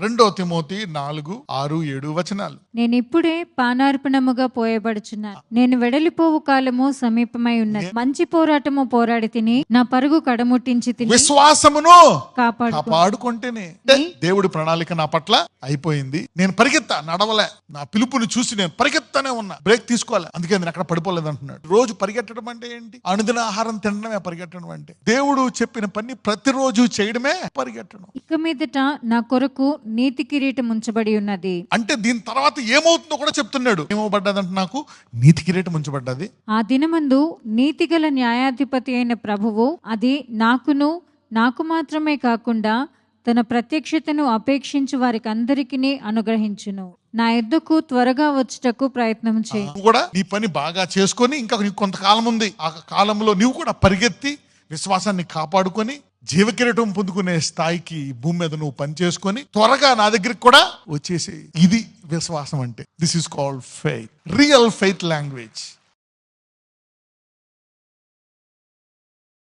రెండో తిమోతి నాలుగు ఆరు ఏడు వచనాలు. నేను ఇప్పుడే పానార్పణముగా పోయబడుచున్నాను. నేను వెడలిపోవు కాలము సమీపమై ఉన్నది. మంచి పోరాటము పోరాడి తిని నా పరుగు కడముట్టించి తిని విశ్వాసమును కాపాడు కాపాడుకుంటేనే. అంటే దేవుడి ప్రణాళిక నా పట్ల అయిపోయింది. నేను పరిగెత్తా నడవలే. నా పిలుపుని చూసి నేను పరిగెత్తానే ఉన్నా. బ్రేక్ తీసుకోవాలి. అందుకే నేను అక్కడ పడిపోలేదు అంటున్నాడు రోజు పరిగెట్టడం అంటే ఏంటి? అనుదిన ఆహారం తినడమే పరిగెట్టడం అంటే. దేవుడు చెప్పిన పని ప్రతిరోజు చేయడమే పరిగెట్టడం. ఇక మీదట నా కొరకు నీతి కిరీటం ఉంచబడి ఉన్నది. అంటే దీని తర్వాత ఏమవుతుందో కూడా చెప్తున్నాడు. ఏమవబడ్డదంటే నాకు నీతి కిరీటం ఉంచబడ్డది. ఆ దినమందు నీతిగల న్యాయాధిపతి అయిన ప్రభువు అది నాకును నాకు మాత్రమే కాకుండా తన ప్రత్యక్షతను అపేక్షించు వారికి అందరికీ అనుగ్రహించును. నా ఎద్దుకు త్వరగా వచ్చుటకు ప్రయత్నం చేయి. నువ్వు కూడా నీ పని బాగా చేసుకొని ఇంకా నీకు కొంతకాలం ఉంది ఆ కాలంలో నీవు కూడా పరిగెత్తి విశ్వాసాన్ని కాపాడుకొని జీవకిరటం పొందుకునే స్థాయికి భూమి మీద నువ్వు పని చేసుకొని త్వరగా నా దగ్గరికి కూడా వచ్చేసి ఇది విశ్వాసం అంటే. This is called faith real faith language